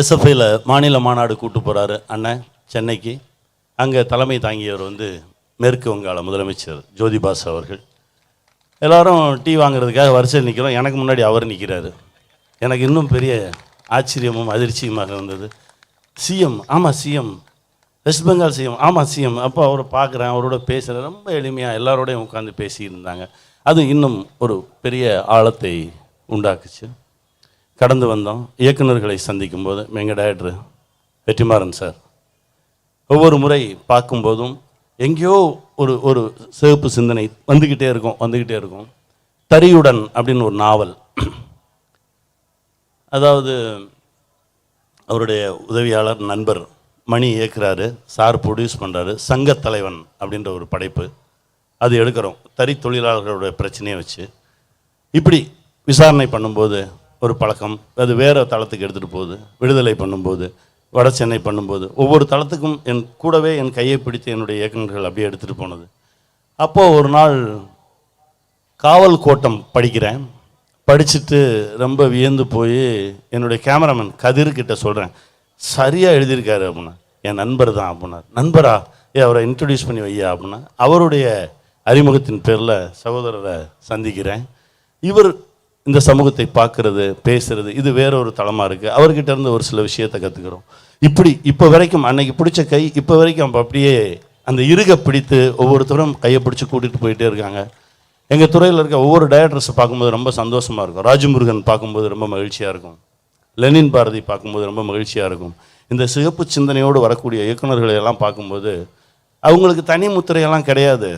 எஸ்எஃப்ஐயில் மாநில மாநாடு கூட்டு போகிறாரு அண்ணன் சென்னைக்கு. அங்கே தலைமை தாங்கியவர் வந்து மேற்கு வங்காள முதலமைச்சர் ஜோதிபாஸ் அவர்கள். எல்லாரும் டீ வாங்குறதுக்காக வரிசையில் நிற்கிறோம் எனக்கு முன்னாடி அவர் நிற்கிறாரு எனக்கு இன்னும் பெரிய ஆச்சரியமும் அதிர்ச்சியுமாக இருந்தது. சிஎம் ஆமாம் சிஎம். வெஸ்ட் பெங்கால் சிஎம் ஆமாம் சிஎம். அப்போ அவரை பார்க்குறேன் அவரோட பேசுகிறேன் ரொம்ப எளிமையாக எல்லாரோடையும் உட்காந்து பேசிட்டு இருந்தாங்க அது இன்னும் ஒரு பெரிய ஆழத்தை உண்டாக்குச்சு. கடந்து வந்தோம். இயக்குனர்களை சந்திக்கும் போது எங்கள் டேரக்டர் வெற்றிமாறன் சார் ஒவ்வொரு முறை பார்க்கும்போதும் எங்கேயோ ஒரு ஒரு சிவப்பு சிந்தனை வந்துக்கிட்டே இருக்கும் வந்துக்கிட்டே இருக்கும். தரியுடன் அப்படின்னு ஒரு நாவல். அதாவது அவருடைய உதவியாளர் நண்பர் மணி இயக்குறாரு சார் ப்ரொடியூஸ் பண்ணுறாரு சங்கத் தலைவன் அப்படின்ற ஒரு படைப்பு. அது எடுக்கிறோம். தறி தொழிலாளர்களுடைய பிரச்சனையை வச்சு. இப்படி விசாரணை பண்ணும்போது ஒரு பழக்கம். அது வேறு தளத்துக்கு எடுத்துகிட்டு போகுது. விடுதலை பண்ணும்போது வட சென்னை பண்ணும்போது ஒவ்வொரு தளத்துக்கும் என் கூடவே என் கையை பிடித்து என்னுடைய இயக்குநர்கள் அப்படியே எடுத்துகிட்டு போனது. அப்போது ஒரு நாள் காவல் கோட்டம் படிக்கிறேன். படிச்சுட்டு ரொம்ப வியந்து போய் என்னுடைய கேமராமேன் கதிர்கிட்ட சொல்கிறேன் சரியாக எழுதியிருக்காரு அப்படின்னா என் நண்பர் தான் அப்படின்னார் நண்பரா? ஏ அவரை இன்ட்ரடியூஸ் பண்ணி வையா அப்படின்னா அவருடைய அறிமுகத்தின் பேரில் சகோதரரை சந்திக்கிறேன். இவர் இந்த சமூகத்தை பார்க்கறது பேசுறது இது வேற ஒரு தளமாக இருக்குது அவர்கிட்ட இருந்து ஒரு சில விஷயத்தை கற்றுக்கிறோம் இப்படி இப்போ வரைக்கும் அன்னைக்கு பிடிச்ச கை இப்போ வரைக்கும் அப்போ அப்படியே அந்த இருக பிடித்து ஒவ்வொருத்தரும் கையை பிடிச்சி கூட்டிகிட்டு போயிட்டே இருக்காங்க. எங்கள் துறையில் இருக்க ஒவ்வொரு டைரக்டர்ஸை பார்க்கும்போது ரொம்ப சந்தோஷமாக இருக்கும். ராஜமுருகன் பார்க்கும்போது ரொம்ப மகிழ்ச்சியாக இருக்கும். லெனின் பாரதி பார்க்கும்போது ரொம்ப மகிழ்ச்சியாக இருக்கும். இந்த சிகப்பு சிந்தனையோடு வரக்கூடிய இயக்குனர்களை எல்லாம் பார்க்கும்போது அவங்களுக்கு தனி முத்திரையெல்லாம் கிடையாது.